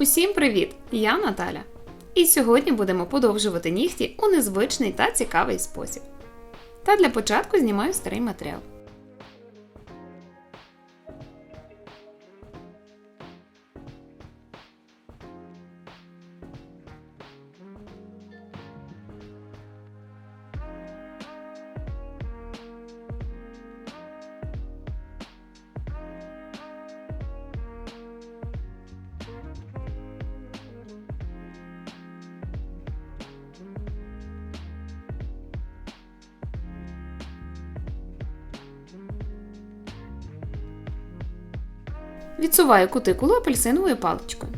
Усім привіт! Я Наталя. І сьогодні будемо подовжувати нігті у незвичний та цікавий спосіб. Та для початку знімаю старий матеріал. Відсуваю кутикулу апельсиновою паличкою.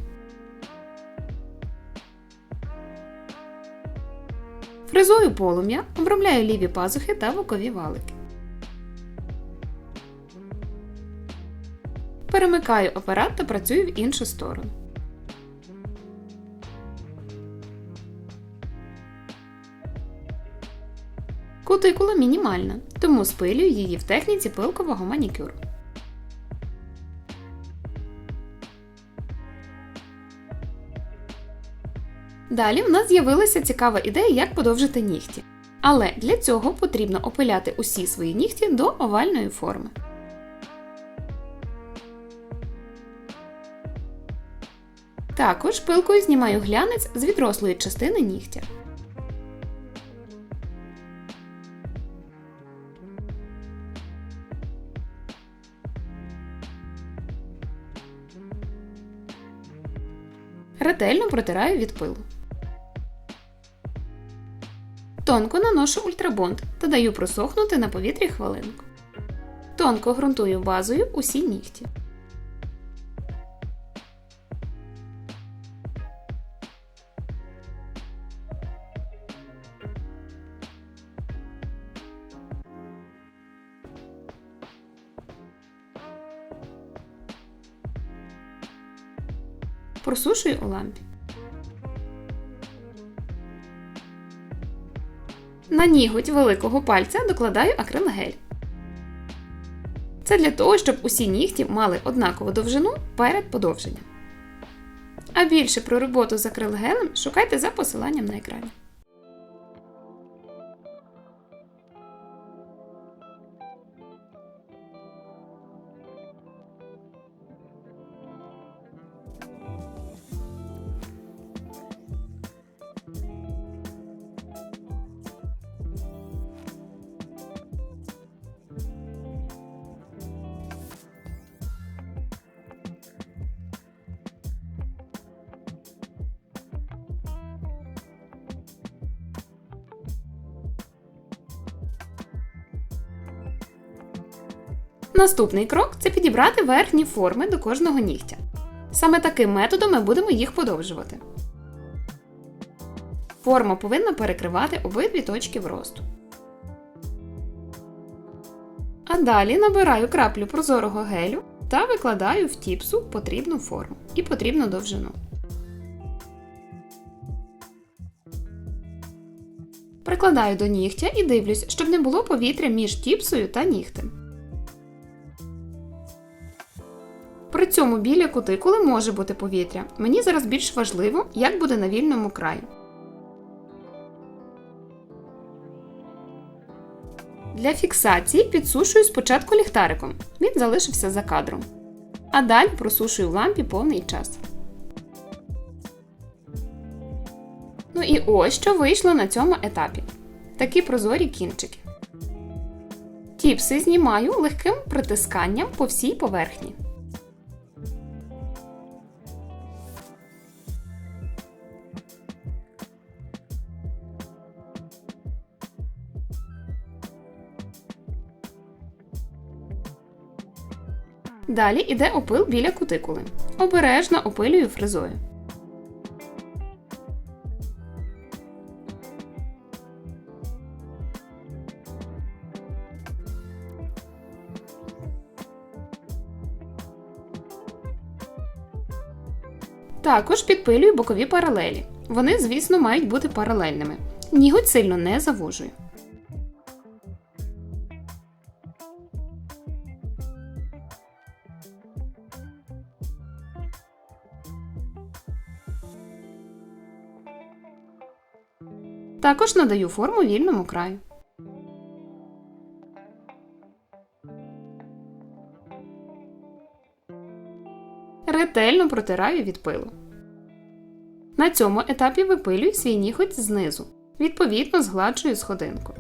Фризую полум'я, обробляю ліві пазухи та бокові валики. Перемикаю апарат та працюю в іншу сторону. Кутикула мінімальна, тому спилюю її в техніці пилкового манікюру. Далі в нас з'явилася цікава ідея, як подовжити нігті. Але для цього потрібно опиляти усі свої нігті до овальної форми. Також пилкою знімаю глянець з відрослої частини нігтя. Ретельно протираю від пилу. Тонко наношу ультрабонд та даю просохнути на повітрі хвилинку. Тонко ґрунтую базою усі нігті. Просушую у лампі. На ніготь великого пальця докладаю акрилгель. Це для того, щоб усі нігті мали однакову довжину перед подовженням. А більше про роботу з акрилгелем шукайте за посиланням на екрані. Наступний крок це підібрати верхні форми до кожного нігтя. Саме таким методом ми будемо їх подовжувати. Форма повинна перекривати обидві точки вросту. А далі набираю краплю прозорого гелю та викладаю в тіпсу потрібну форму і потрібну довжину. Прикладаю до нігтя і дивлюсь, щоб не було повітря між тіпсою та нігтем. При цьому біля кутикули може бути повітря. Мені зараз більш важливо, як буде на вільному краї. Для фіксації підсушую спочатку ліхтариком. Він залишився за кадром. А далі просушую в лампі повний час. Ну і ось що вийшло на цьому етапі. Такі прозорі кінчики. Тіпси знімаю легким притисканням по всій поверхні. Далі йде опил біля кутикули. Обережно опилюю фрезою. Також підпилюю бокові паралелі. Вони, звісно, мають бути паралельними. Ніготь сильно не завожую. Також надаю форму вільному краю. Ретельно протираю від пилу. На цьому етапі випилюю свій ніготь знизу. Відповідно, згладжую сходинку.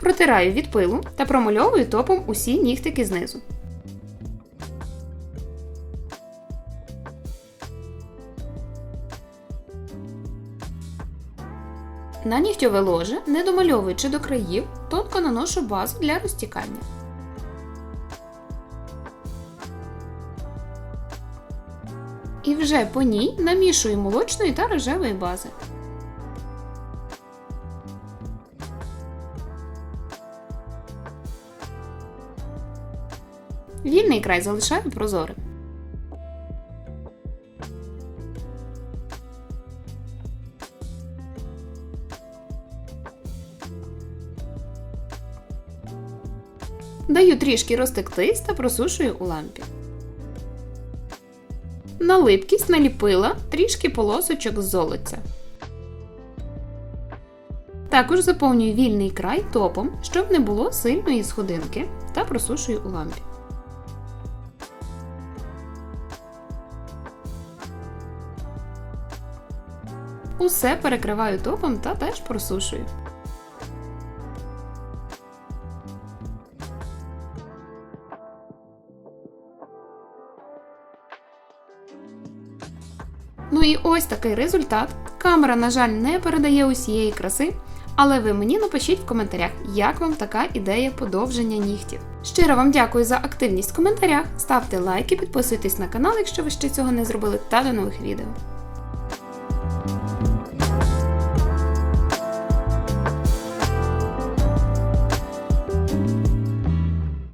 Протираю від пилу та промальовую топом усі нігтики знизу. На нігтьове ложе, не домальовуючи до країв, тонко наношу базу для розтікання. І вже по ній намішую молочної та рожевої бази. Вільний край залишаю прозорим. Даю трішки розтектись та просушую у лампі. На липкість наліпила трішки полосочок з золоця. Також заповнюю вільний край топом, щоб не було сильної сходинки, та просушую у лампі. Усе перекриваю топом та теж просушую. Ну і ось такий результат. Камера, на жаль, не передає усієї краси, але ви мені напишіть в коментарях, як вам така ідея подовження нігтів. Щиро вам дякую за активність в коментарях, ставте лайки, підписуйтесь на канал, якщо ви ще цього не зробили, та до нових відео.